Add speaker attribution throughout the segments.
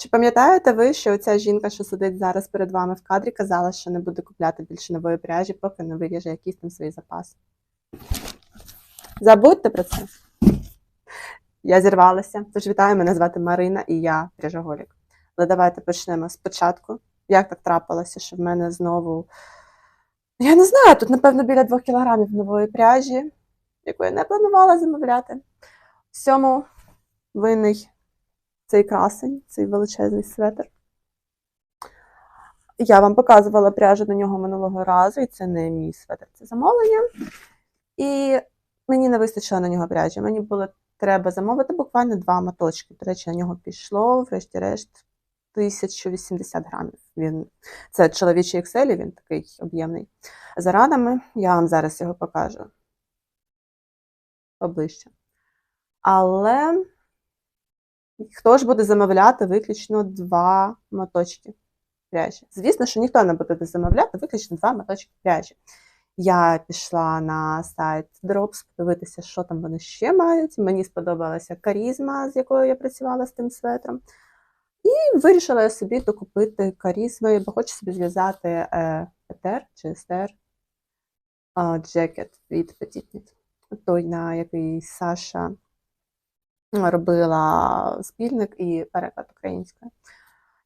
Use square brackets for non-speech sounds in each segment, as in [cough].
Speaker 1: Чи пам'ятаєте ви, що ця жінка, що сидить зараз перед вами в кадрі, казала, що не буде купляти більше нової пряжі, поки не виріже якийсь там свій запас? Забудьте про це. Я зірвалася. Тож вітаю, мене звати Марина і я пряжоголік. Але давайте почнемо спочатку. Як так трапилося, що в мене знову. Я не знаю, тут, напевно, біля двох кілограмів нової пряжі, яку я не планувала замовляти. Всьому винний цей красень, цей величезний светр. Я вам показувала пряжу на нього минулого разу, і це не мій светр, це замовлення. І мені не вистачило на нього пряжі. Мені було треба замовити буквально два моточки. До речі, на нього пішло, врешті-решт, 1080 грамів. Він, це чоловічий Excel, він такий об'ємний. За радами, я вам зараз його покажу поближче. Але хто ж буде замовляти виключно два моточки пряжі? Звісно, що ніхто не буде замовляти виключно два моточки пряжі. Я пішла на сайт Drops подивитися, що там вони ще мають. Мені сподобалася карізма, з якою я працювала з тим светром. І вирішила я собі докупити карізми, бо хочу собі зв'язати е, етер чи естер джекет від Petit. Той, на який Саша робила спільник і переклад українською.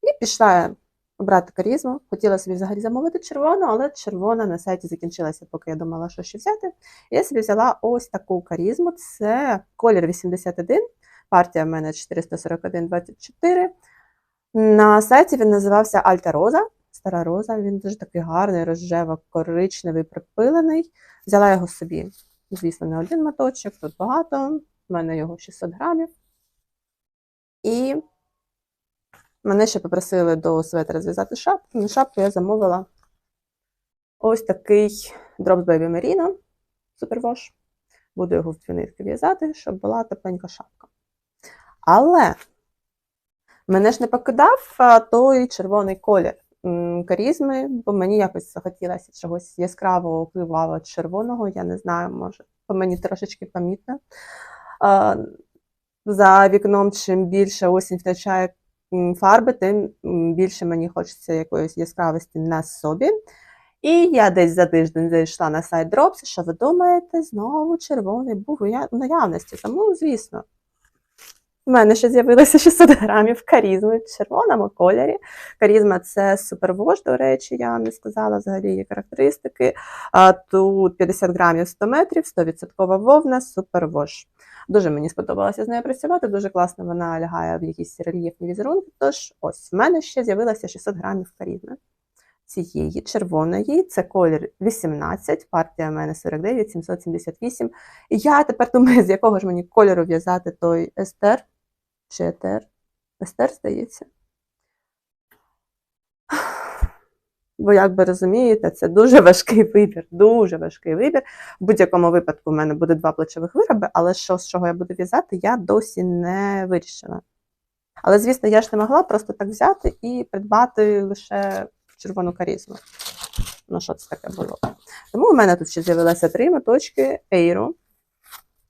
Speaker 1: І пішла я обрати карізму. Хотіла собі взагалі замовити червону, але червона на сайті закінчилася, поки я думала, що ще взяти. Я собі взяла ось таку карізму. Це колір 81, партія в мене 441,24. На сайті він називався Альта Роза. Стара роза, він дуже такий гарний, рожево-коричневий, припилений. Взяла його собі, звісно, не один моточок, тут багато. У мене його 600 грамів. І мене ще попросили до светра зв'язати шапку. На шапку я замовила ось такий Drops Baby Merino Superwash. Буду його в дві нитки в'язати, щоб була тепленька шапка. Але мене ж не покидав той червоний колір карізми, бо мені якось захотілося чогось яскравого, кривавого, червоного. Я не знаю, може, по мені трошечки помітно. За вікном, чим більше осінь втрачає фарби, тим більше мені хочеться якоїсь яскравості на собі. І я десь за тиждень зайшла на сайт Drops, що ви думаєте, знову червоний був у наявності. Тому, звісно, в мене ще з'явилося 600 грамів карізми в червоному кольорі. Карізма це супервош, до речі, я вам не сказала взагалі її характеристики. Тут 50 грамів 100 метрів, 100% вовна, супервош. Дуже мені сподобалося з нею працювати, дуже класно вона лягає в якісь рельєфні візерунки. Тож ось в мене ще з'явилося 600 грамів карізми. Цієї червоної, це колір 18, партія в мене 49, 778. І я тепер думаю, з якого ж мені кольору в'язати той естер чи етер. Естер, здається. Бо, як ви розумієте, це дуже важкий вибір, дуже важкий вибір. В будь-якому випадку в мене буде два плечових вироби, але що з чого я буду в'язати, я досі не вирішила. Але, звісно, я ж не могла просто так взяти і придбати лише червону карізму. Ну, що це таке було? Тому у мене тут ще з'явилося три моточки Ейру.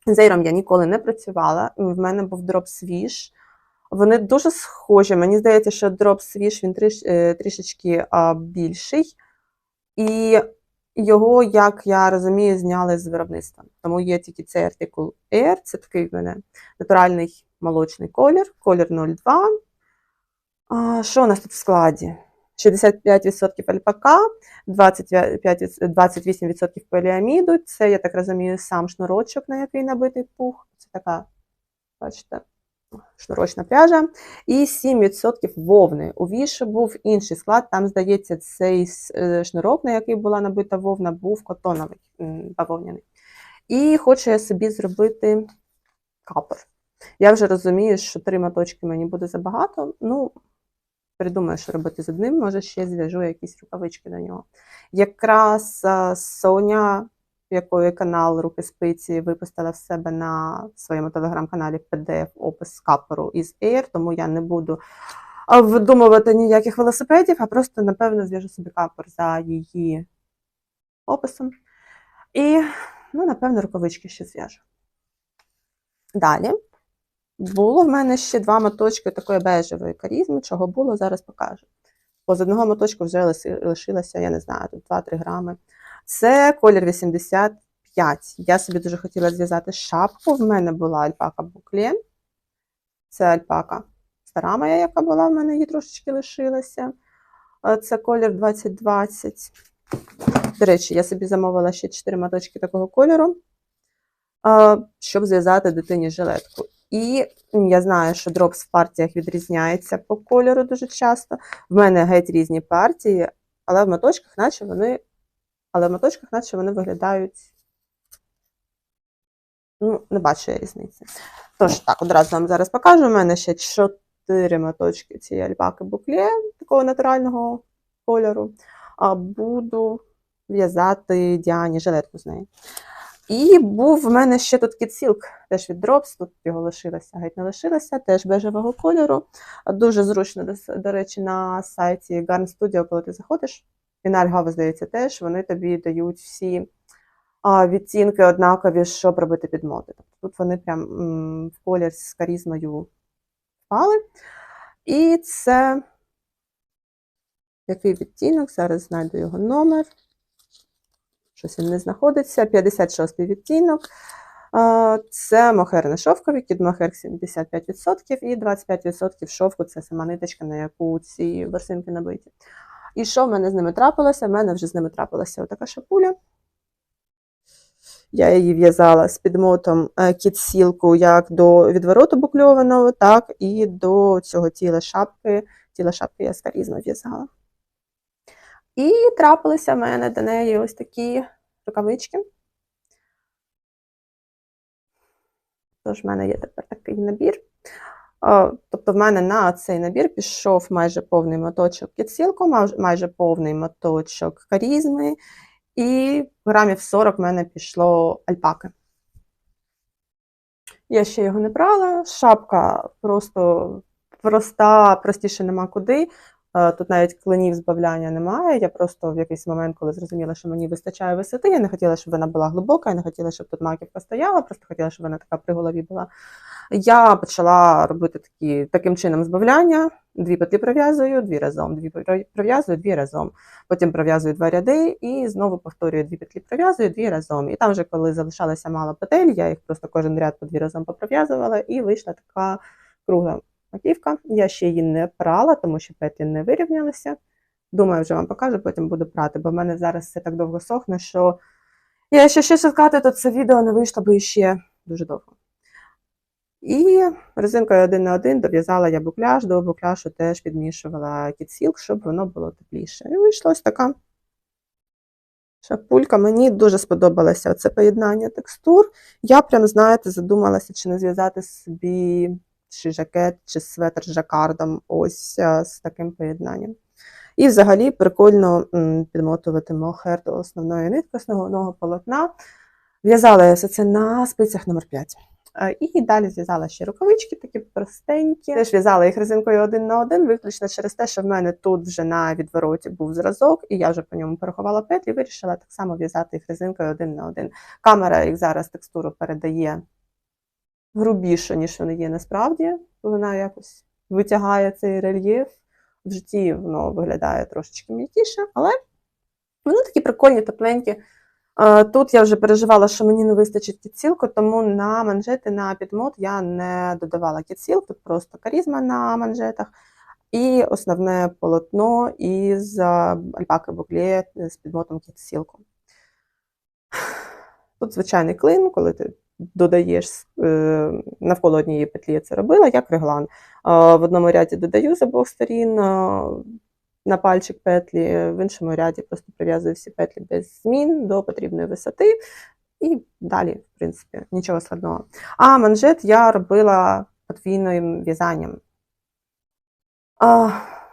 Speaker 1: З Ейром я ніколи не працювала. В мене був дроп свіж. Вони дуже схожі. Мені здається, що дроп свіж він тріш, е, трішечки а, більший. І його, як я розумію, зняли з виробництва. Тому є тільки цей артикул Air, це такий в мене натуральний молочний колір, колір 02. А, що у нас тут в складі? 65% альпака, 25, 28% поліаміду. Це, я так розумію, сам шнурочок, на який набитий пух. Це така, бачите, шнурочна пряжа. І 7% вовни. У віші був інший склад. Там, здається, цей е, шнурок, на який була набита вовна, був котоновий, бавовняний. І хочу я собі зробити капор. Я вже розумію, що три моточки мені буде забагато. Ну, придумаю, що робити з одним, може ще зв'яжу якісь рукавички до нього. Якраз Соня, якої канал Руки Спиці випустила в себе на своєму телеграм-каналі PDF-опис капору із Air, тому я не буду а, видумувати ніяких велосипедів, а просто, напевно, зв'яжу собі капор за її описом. І, ну, напевно, рукавички ще зв'яжу. Далі Було в мене ще два моточки такої бежевої карізми, чого було, зараз покажу. Бо з одного моточку вже лишилося, я не знаю, тут 2-3 грами. Це колір 85. Я собі дуже хотіла зв'язати шапку. В мене була альпака букле. Це альпака стара моя, яка була, в мене її трошечки лишилася. Е, Це колір 2020. До речі, я собі замовила ще 4 моточки такого кольору, е, щоб зв'язати дитині жилетку. І я знаю, що дропс в партіях відрізняється по кольору дуже часто. В мене геть різні партії, але в моточках, наче вони, але в моточках, наче вони виглядають. Ну, не бачу я різниці. Тож, так, одразу вам зараз покажу. У мене ще 4 моточки цієї альпаки букле такого натурального кольору. А буду в'язати Діані жилетку з неї. І був в мене ще тут кітсілк, теж від Drops, тут його лишилося, геть не лишилося, теж бежевого кольору. Дуже зручно, до, речі, на сайті Garn Studio, коли ти заходиш, і на здається, теж вони тобі дають всі відтінки однакові, щоб робити підмоти. Тобто тут вони прям в колір з карізмою впали. І це який відтінок? Зараз знайду його номер. Щось він не знаходиться. 56-й відтінок. Це мохер не шовковий, кід мохер 75% і 25% шовку це сама ниточка, на яку ці ворсинки набиті. І що в мене з ними трапилося? В мене вже з ними трапилася отака шапуля. Я її в'язала з підмотом е, кіт-сілку як до відвороту букльованого, так і до цього тіла шапки. Тіла шапки я скарізно в'язала. І трапилися в мене до неї ось такі рукавички. Тож в мене є тепер такий набір. Тобто, в мене на цей набір пішов майже повний моточок кітсілку, май- майже повний моточок карізми, і грамів 40 в мене пішло альпаки. Я ще його не брала. Шапка просто проста, простіше нема куди. Е, Тут навіть клинів збавляння немає. Я просто в якийсь момент, коли зрозуміла, що мені вистачає висоти, я не хотіла, щоб вона була глибока, я не хотіла, щоб тут маківка стояла, просто хотіла, щоб вона така при голові була. Я почала робити такі, таким чином збавляння. Дві петлі пров'язую, дві разом, дві про- пров'язую, дві разом. Потім пров'язую два ряди і знову повторюю дві петлі пров'язую, дві разом. І там вже, коли залишалося мало петель, я їх просто кожен ряд по дві разом попров'язувала, і вийшла така кругла маківка. Я ще її не прала, тому що петлі не вирівнялися. Думаю, вже вам покажу, потім буду прати, бо в мене зараз все так довго сохне, що я ще щось шукати, то це відео не вийшло би ще дуже довго. І резинкою один на один дов'язала я букляж, до букляшу теж підмішувала кітсілк, щоб воно було тепліше. І вийшла ось така шапулька. Мені дуже сподобалося це поєднання текстур. Я прям, знаєте, задумалася, чи не зв'язати собі чи жакет, чи светр з жакардом, ось з таким поєднанням. І взагалі прикольно підмотувати мохер до основної нитки, основного полотна. В'язала я все це на спицях номер 5. Е, І далі зв'язала ще рукавички, такі простенькі. Теж в'язала їх резинкою один на один, виключно через те, що в мене тут вже на відвороті був зразок, і я вже по ньому порахувала петлі, вирішила так само в'язати їх резинкою один на один. Камера їх зараз текстуру передає грубіше, ніж вони є насправді. Вона якось витягає цей рельєф. В житті воно виглядає трошечки м'якіше, але вони такі прикольні, тепленькі. Тут я вже переживала, що мені не вистачить кітсілку, тому на манжети на підмот я не додавала кітсілк, тут просто карізма на манжетах. І основне полотно із альпаки букле з підмотом кітсілку. Тут звичайний клин, коли ти додаєш е, навколо однієї петлі я це робила, як реглан. В одному ряді додаю з обох сторін на пальчик петлі, в іншому ряді просто прив'язую всі петлі без змін до потрібної висоти. І далі, в принципі, нічого складного. А манжет я робила подвійним в'язанням.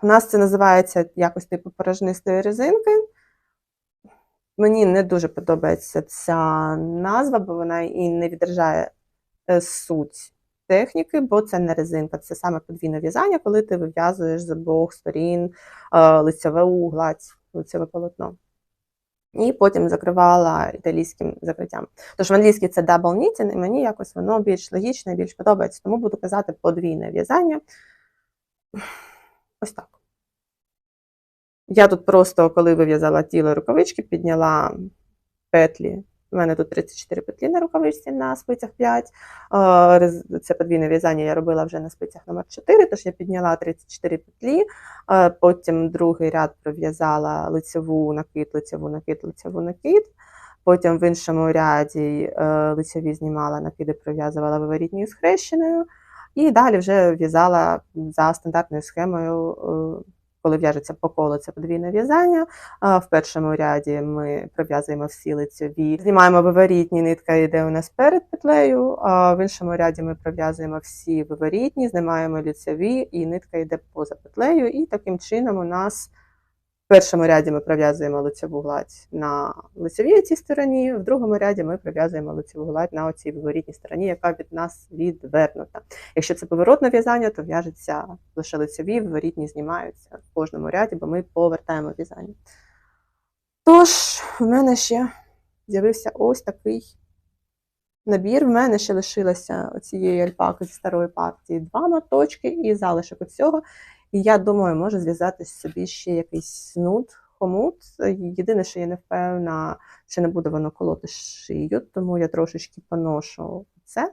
Speaker 1: У нас це називається якось типу порожнистої резинки. Мені не дуже подобається ця назва, бо вона і не відражає е, суть техніки, бо це не резинка, це саме подвійне в'язання, коли ти вив'язуєш з обох сторін е, лицьову гладь, лицьове полотно. І потім закривала італійським закриттям. Тож в англійській це double knitting, і мені якось воно більш логічне, більш подобається. Тому буду казати подвійне в'язання. Ось так. Я тут просто, коли вив'язала тіло рукавички, підняла петлі. У мене тут 34 петлі на рукавичці на спицях 5. Е, Це подвійне в'язання я робила вже на спицях номер 4, тож я підняла 34 петлі. Е, Потім другий ряд пров'язала лицеву накид, лицеву накид, лицеву накид. Потім в іншому ряді е, лицеві знімала накиди, пров'язувала виворітньою схрещеною. І далі вже в'язала за стандартною схемою, коли в'яжеться по колу, це подвійне в'язання. В першому ряді ми пров'язуємо всі лицеві, знімаємо виворітні, нитка йде у нас перед петлею, а в іншому ряді ми пров'язуємо всі виворітні, знімаємо лицеві, і нитка йде поза петлею. І таким чином у нас в першому ряді ми пров'язуємо лицеву гладь на лицевій цій стороні, в другому ряді ми пров'язуємо лицеву гладь на оцій виворітній стороні, яка від нас відвернута. Якщо це поворотне в'язання, то в'яжеться лише лицеві, виворітні знімаються в кожному ряді, бо ми повертаємо в'язання. Тож, в мене ще з'явився ось такий набір. В мене ще лишилося цієї альпаки зі старої партії два моточки і залишок цього. І я думаю, можу зв'язати собі ще якийсь снуд, хомут. Єдине, що я не впевнена, чи не буде воно колоти шию, тому я трошечки поношу це.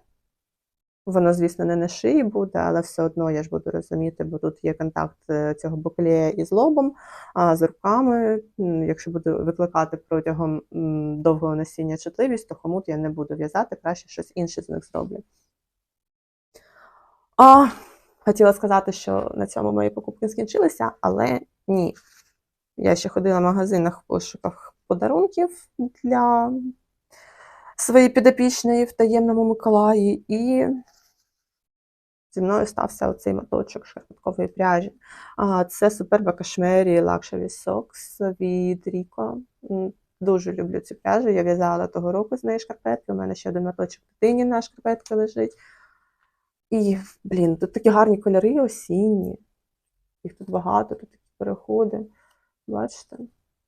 Speaker 1: Воно, звісно, не на шиї буде, але все одно я ж буду розуміти, бо тут є контакт е, цього буклея із лобом, а з руками. Якщо буду викликати протягом довгого носіння чутливість, то хомут я не буду в'язати, краще щось інше з них зроблю. А, хотіла сказати, що на цьому мої покупки скінчилися, але ні. Я ще ходила в магазинах в пошуках подарунків для своєї підопічної в таємному Миколаї, і зі мною стався оцей моточок шкарпеткової пряжі. Це Superba Cashmere Luxury Socks від Rico. Дуже люблю цю пряжу. Я в'язала того року з неї шкарпетки. У мене ще один моточок дитині на шкарпетки лежить. І, блін, тут такі гарні кольори осінні. Їх тут багато, тут такі переходи. Бачите,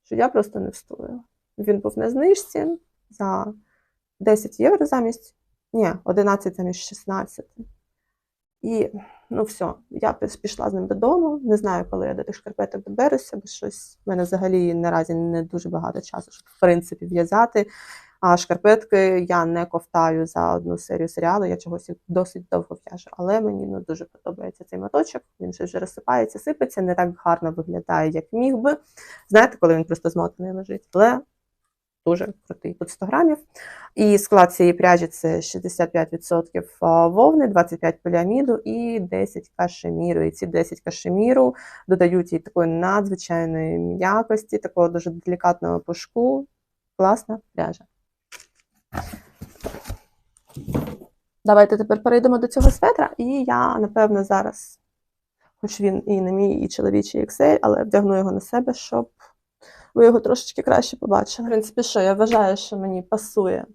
Speaker 1: що я просто не встояла. Він був на знижці за 10 євро замість, ні, 11 замість 16. І ну все, я пішла з ним додому. Не знаю, коли я до тих шкарпеток доберуся, бо щось в мене взагалі наразі не дуже багато часу, щоб в принципі в'язати. А шкарпетки я не ковтаю за одну серію серіалу, я чогось їх досить довго в'яжу. Але мені ну, дуже подобається цей моточок. Він ще вже розсипається, сипеться, не так гарно виглядає, як міг би. Знаєте, коли він просто змотаний лежить. Але дуже крутий. Тут 100 грамів. І склад цієї пряжі це 65% вовни, 25 поліаміду і 10 кашеміру. І ці 10 кашеміру додають їй такої надзвичайної м'якості, такого дуже делікатного пушку. Класна пряжа. Давайте тепер перейдемо до цього светра, і я, напевно, зараз, хоч він і не мій, і чоловічий XL, але вдягну його на себе, щоб ви його трошечки краще побачили. В принципі, що я вважаю, що мені пасує.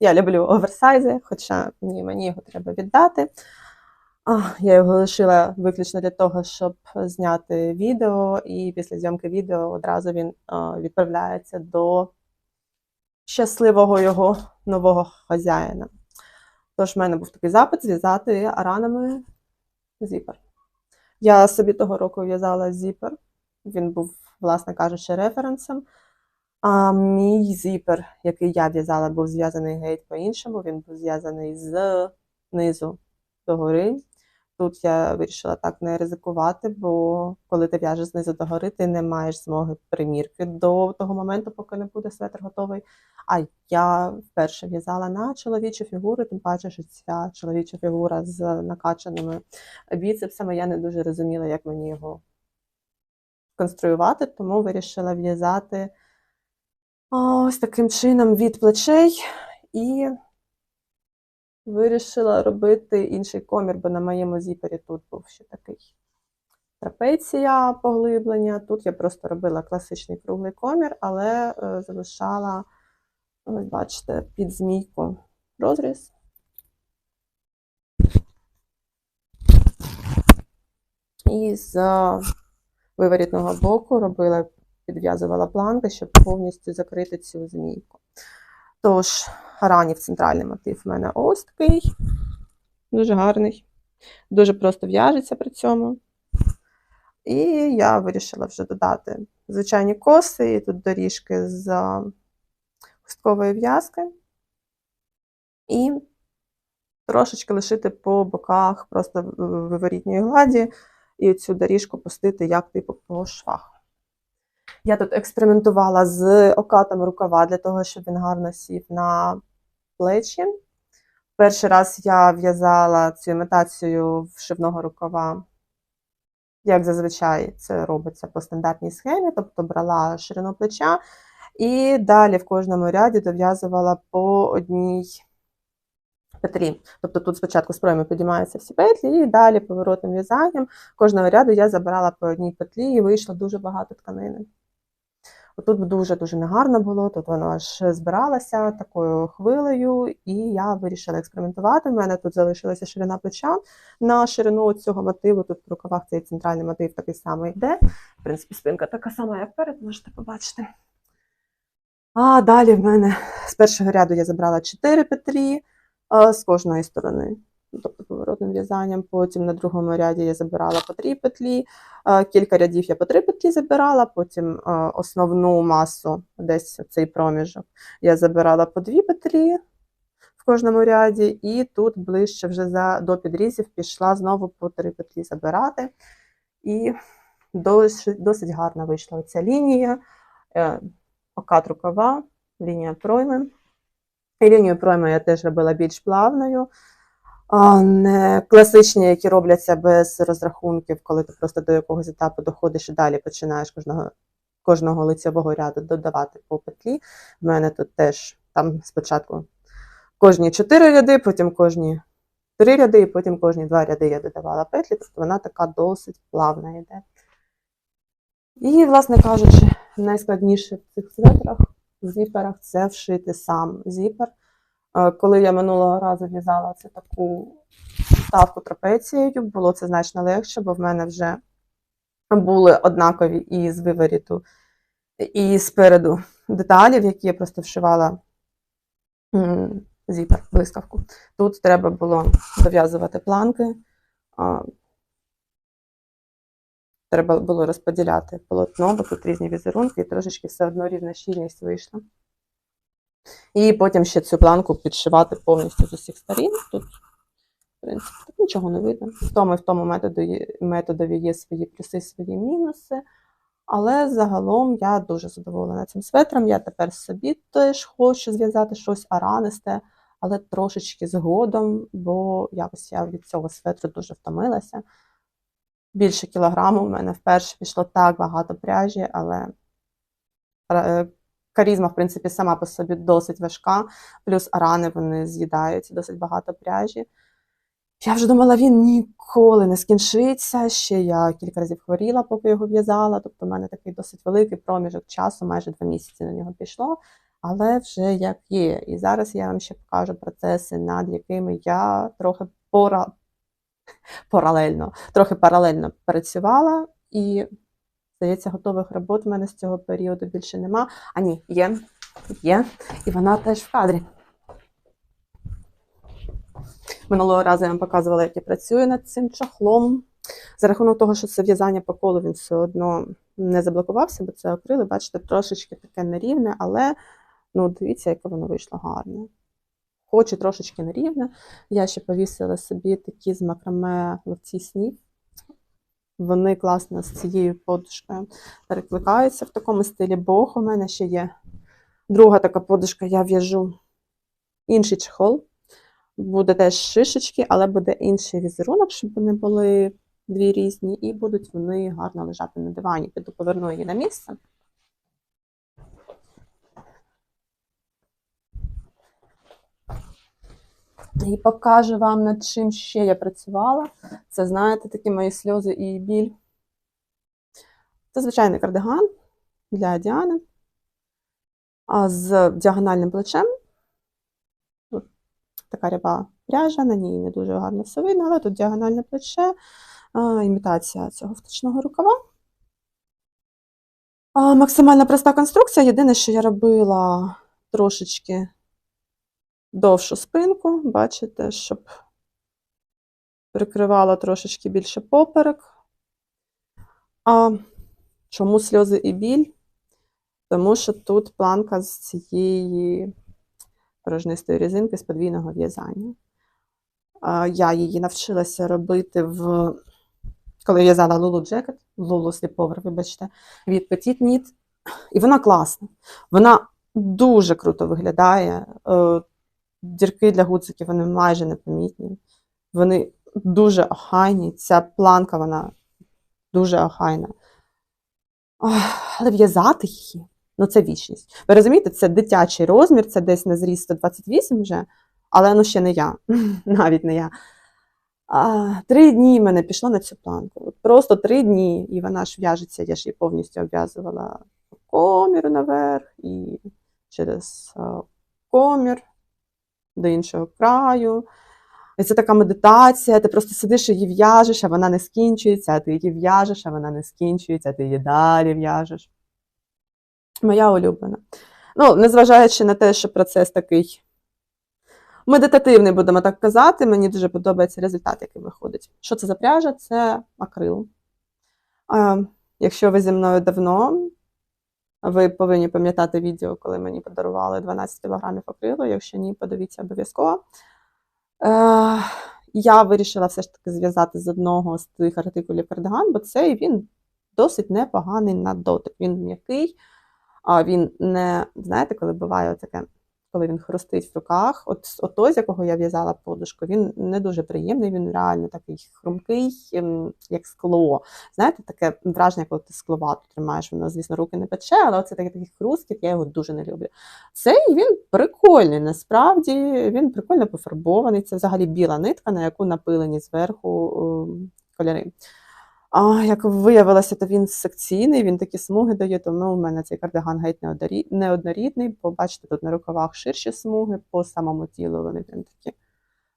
Speaker 1: Я люблю оверсайзи, хоча ні, мені його треба віддати. Я його лишила виключно для того, щоб зняти відео, і після зйомки відео одразу він відправляється до щасливого його нового хазяїна. Тож в мене був такий запит зв'язати аранами зіпер. Я собі того року в'язала зіпер. Він був, власне кажучи, референсом. А мій зіпер, який я в'язала, був зв'язаний геть по-іншому. Він був зв'язаний з низу до гори. Тут я вирішила так не ризикувати, бо коли ти в'яжеш знизу до гори, ти не маєш змоги примірки до того моменту, поки не буде светр готовий. А я вперше в'язала на чоловічу фігуру, тим паче, що ця чоловіча фігура з накачаними біцепсами. Я не дуже розуміла, як мені його конструювати, тому вирішила в'язати ось таким чином від плечей і вирішила робити інший комір, бо на моєму зіпері тут був ще такий трапеція поглиблення. Тут я просто робила класичний круглий комір, але е, залишала, ось бачите, під змійку розріз. І з виворітного боку робила підв'язувала планки, щоб повністю закрити цю змійку. Тож, ранів центральний мотив в мене ось такий, дуже гарний, дуже просто в'яжеться при цьому. І я вирішила вже додати звичайні коси, і тут доріжки з хусткової в'язки. І трошечки лишити по боках просто виворітньої гладі, і цю доріжку пустити як типу по швах. Я тут експериментувала з окатом рукава для того, щоб він гарно сів на плечі. Перший раз я в'язала цю імітацію вшивного рукава, як зазвичай це робиться по стандартній схемі, тобто брала ширину плеча і далі в кожному ряді дов'язувала по одній петлі. Тобто тут спочатку з пройми підіймаються всі петлі, і далі поворотним в'язанням кожного ряду я забирала по одній петлі і вийшло дуже багато тканини. Отут дуже-дуже негарно було, тут воно аж збиралося такою хвилею, і я вирішила експериментувати. У мене тут залишилася ширина плеча на ширину цього мотиву. Тут в рукавах цей центральний мотив такий самий йде. В принципі, спинка така сама, як перед, можете побачити. А далі в мене з першого ряду я забрала 4 петлі з кожної сторони. Ну, Тобто поворотним в'язанням. Потім на другому ряді я забирала по 3 петлі, кілька рядів я по 3 петлі забирала, потім основну масу, десь цей проміжок, я забирала по 2 петлі в кожному ряді, і тут ближче вже за, до підрізів пішла знову по 3 петлі забирати. І досить, досить гарна вийшла ця лінія. Е, Окат рукава, лінія пройми. І лінію пройми я теж робила більш плавною, не класичні, які робляться без розрахунків, коли ти просто до якогось етапу доходиш і далі починаєш кожного, кожного лицевого ряду додавати по петлі. В мене тут теж там спочатку кожні 4 ряди, потім кожні 3 ряди, і потім кожні 2 ряди я додавала петлі, тобто вона така досить плавна йде. І, власне кажучи, найскладніше в цих светрах, в зіперах це вшити сам зіпер. Коли я минулого разу в'язала це таку ставку трапецією, було це значно легше, бо в мене вже були однакові і з виворіту, і спереду деталі, в які я просто вшивала зіпер, блискавку. Тут треба було дов'язувати планки. Треба було розподіляти полотно, бо тут різні візерунки, і трошечки все одно різна щільність вийшла. І потім ще цю планку підшивати повністю з усіх сторін. Тут, в принципі, тут нічого не видно. В тому і в тому методу методові є свої плюси, свої мінуси. Але загалом я дуже задоволена цим светром. Я тепер собі теж хочу зв'язати щось аранисте, але трошечки згодом, бо якось я від цього светру дуже втомилася. Більше кілограму в мене вперше пішло так багато пряжі, але е, карізма, в принципі, сама по собі досить важка, плюс арани вони з'їдають досить багато пряжі. Я вже думала, він ніколи не скінчиться. Ще я кілька разів хворіла, поки його в'язала. Тобто, в мене такий досить великий проміжок часу, майже два місяці на нього пішло. Але вже як є. І зараз я вам ще покажу процеси, над якими я трохи пора... [laughs] паралельно, трохи паралельно працювала. І, здається, готових робот в мене з цього періоду більше нема. А ні, є, є. І вона теж в кадрі. Минулого разу я вам показувала, як я працюю над цим чохлом. За рахунок того, що це в'язання по колу, він все одно не заблокувався, бо це акрили, бачите, трошечки таке нерівне, але ну, дивіться, яке воно вийшло гарне. Хоч і трошечки нерівне. Я ще повісила собі такі з макраме ловці снів. Вони класно з цією подушкою перекликаються в такому стилі бог. У мене ще є друга така подушка, я в'яжу інший чехол. Буде теж шишечки, але буде інший візерунок, щоб вони були дві різні, і будуть вони гарно лежати на дивані. Піду поверну її на місце. І покажу вам, над чим ще я працювала. Це, знаєте, такі мої сльози і біль. Це звичайний кардиган для Діани а з діагональним плечем. Тут така ряба пряжа, на ній не дуже гарно все але тут діагональне плече, а, імітація цього вточного рукава. А, максимально проста конструкція. Єдине, що я робила трошечки довшу спинку, бачите, щоб прикривала трошечки більше поперек. А чому сльози і біль? Тому що тут планка з цієї порожнистої резинки з подвійного в'язання. Я її навчилася робити в коли в'язала Lulu Jacket, Lulu Sleepover, вибачте, від Petit Knit. І вона класна. Вона дуже круто виглядає. Е, Дірки для гудзиків вони майже непомітні. Вони дуже охайні. Ця планка, вона дуже охайна. Ах, Але в'язати її, ну це вічність. Ви розумієте, це дитячий розмір, це десь на зріст 128 вже, але ну ще не я, [laughs] навіть не я. А, три дні мене пішло на цю планку. Просто три дні, і вона ж в'яжеться, я ж її повністю обв'язувала комір наверх і через комір до іншого краю. Це така медитація, ти просто сидиш і її в'яжеш, а вона не скінчується, а ти її в'яжеш, а вона не скінчується, а ти її далі в'яжеш. Моя улюблена. Ну, незважаючи на те, що процес такий медитативний, будемо так казати, мені дуже подобається результат, який виходить. Що це за пряжа? Це акрил. А, якщо ви зі мною давно, ви повинні пам'ятати відео, коли мені подарували 12 кг акрилу. Якщо ні, подивіться обов'язково. Е, я вирішила все ж таки зв'язати з одного з тих артикулів кардиган, бо цей він досить непоганий на дотик. Він м'який, а він не, знаєте, коли буває таке, коли він хрустить в руках, от, от той, з якого я в'язала подушку, він не дуже приємний, він реально такий хрумкий, ем, як скло. Знаєте, таке враження, коли ти скловату тримаєш, воно, звісно, руки не пече, але це такий, такий хрусткіт, я його дуже не люблю. Цей він прикольний, насправді, він прикольно пофарбований. Це взагалі біла нитка, на яку напилені зверху ем, кольори. А як виявилося, то він секційний, він такі смуги дає, тому у мене цей кардиган геть неоднорідний. Бо бачите, тут на рукавах ширші смуги, по самому тілу вони прям такі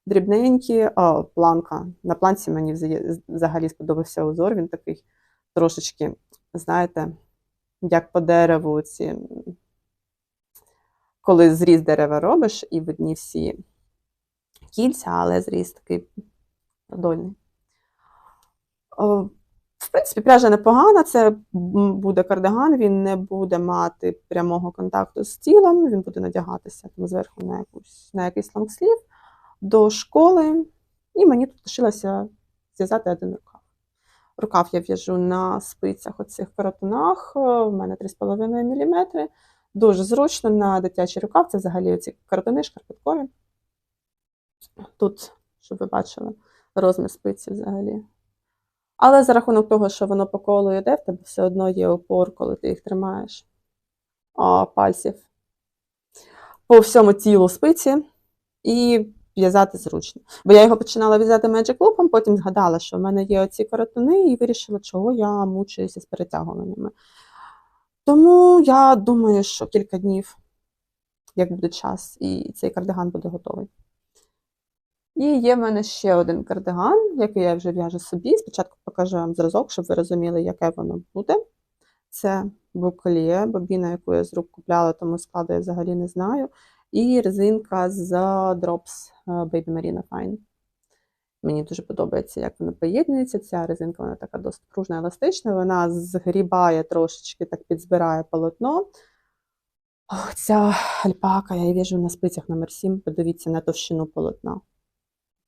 Speaker 1: дрібненькі. А, планка. На планці мені взагалі сподобався узор, він такий трошечки, знаєте, як по дереву, ці, коли зріз дерева робиш, і видні всі кільця, але зріз такий продольний. В принципі, пряжа непогана, це буде кардиган, він не буде мати прямого контакту з тілом, він буде надягатися там зверху на, якусь, на якийсь лонгслів до школи. І мені тут лишилося зв'язати один рукав. Рукав я в'яжу на спицях оцих коротунах, в мене 3,5 мм. Дуже зручно на дитячий рукав, це взагалі оці коротуни шкарпеткові. Тут, щоб ви бачили, розмір спиці взагалі. Але за рахунок того, що воно по колу йде, в тебе все одно є опор, коли ти їх тримаєш а, пальців по всьому тілу спиці і в'язати зручно. Бо я його починала в'язати Magic Loop, потім згадала, що в мене є оці коротуни, і вирішила, чого я мучуюся з перетягуваннями. Тому я думаю, що кілька днів, як буде час, і цей кардиган буде готовий. І є в мене ще один кардиган, який я вже в'яжу собі. Спочатку покажу вам зразок, щоб ви розуміли, яке воно буде. Це буколіє, бобіна, яку я з рук купляла, тому складу я взагалі не знаю. І резинка з Drops е, Baby Marina Fine. Мені дуже подобається, як вона поєднується. Ця резинка вона така досить пружна, еластична, вона згрібає трошечки, так підзбирає полотно. Ох, ця альпака, я її в'яжу на спицях номер 7. Подивіться на товщину полотна.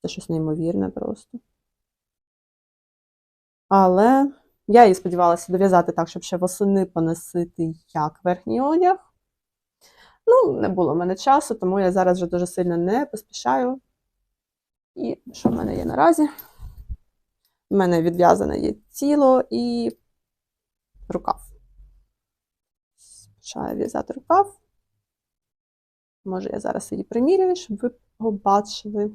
Speaker 1: Це щось неймовірне просто. Але я її сподівалася дов'язати так, щоб ще восени поносити як верхній одяг. Ну, не було в мене часу, тому я зараз вже дуже сильно не поспішаю. І що в мене є наразі? У мене відв'язане є тіло і рукав. Почаю в'язати рукав. Може, я зараз її приміряю, щоб ви побачили.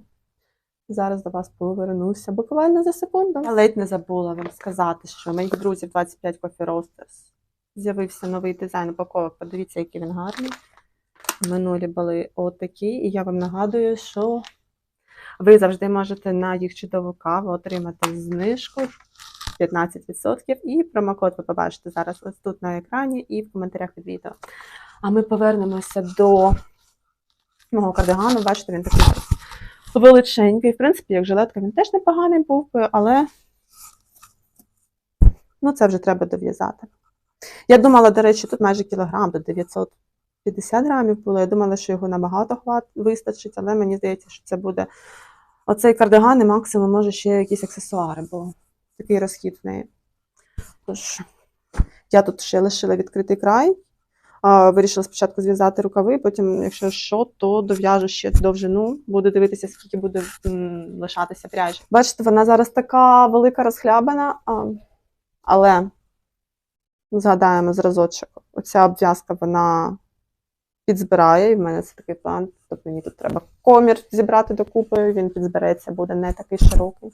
Speaker 1: Зараз до вас повернуся буквально за секунду. Я ледь не забула вам сказати, що моїх друзів 25 Coffee Roasters з'явився новий дизайн упаковок. Подивіться, який він гарний. Минулі були отакі, і я вам нагадую, що ви завжди можете на їх чудову каву отримати знижку 15%. І промокод ви побачите зараз ось тут на екрані і в коментарях під відео. А ми повернемося до мого кардигану. Бачите, він такий величенький. В принципі, як жилетка, він теж непоганий був але ну, це вже треба дов'язати. Я думала, до речі, тут майже кілограм, до 950 грамів було. Я думала, що його набагато хват вистачить, але мені здається, що це буде оцей кардиган і максимум, може, ще якісь аксесуари, бо такий розхід в неї. Тож, я тут ще лишила відкритий край. Вирішила спочатку зв'язати рукави, потім, якщо що, то дов'яжу ще довжину, буду дивитися, скільки буде лишатися пряжі. Бачите, вона зараз така велика розхлябана, але згадаємо зразочок. Оця обв'язка вона підзбирає, і в мене це такий план. Тобто мені тут треба комір зібрати докупи, він підзбереться, буде не такий широкий.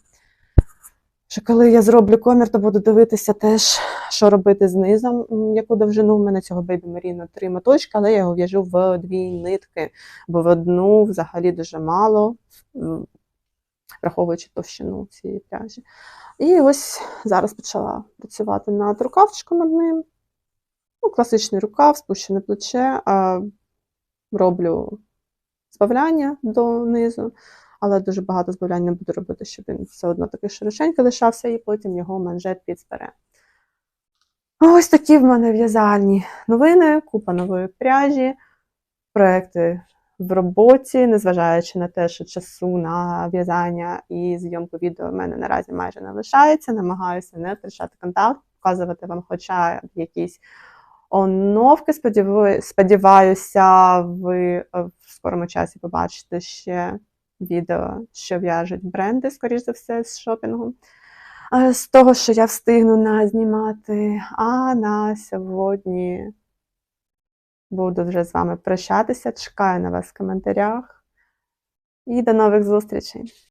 Speaker 1: Що коли я зроблю комір, то буду дивитися теж, що робити з низом, яку довжину. В мене цього Baby Merino три моточки, але я його в'яжу в дві нитки, бо в одну взагалі дуже мало, враховуючи товщину цієї пряжі. І ось зараз почала працювати над рукавчиком над ним. Ну, класичний рукав, спущене плече. Роблю збавляння донизу, але дуже багато збавлянь не буду робити, щоб він все одно такий широченький лишався, і потім його манжет підзбере. Ось такі в мене в'язальні новини, купа нової пряжі, проекти в роботі, незважаючи на те, що часу на в'язання і зйомку відео в мене наразі майже не лишається. Намагаюся не втрачати контакт, показувати вам хоча якісь оновки. Сподіваюся, ви в скорому часі побачите ще відео, що в'яжуть бренди, скоріш за все, з шопінгу. Е, З того, що я встигну назнімати. А на сьогодні буду вже з вами прощатися. Чекаю на вас в коментарях. І до нових зустрічей!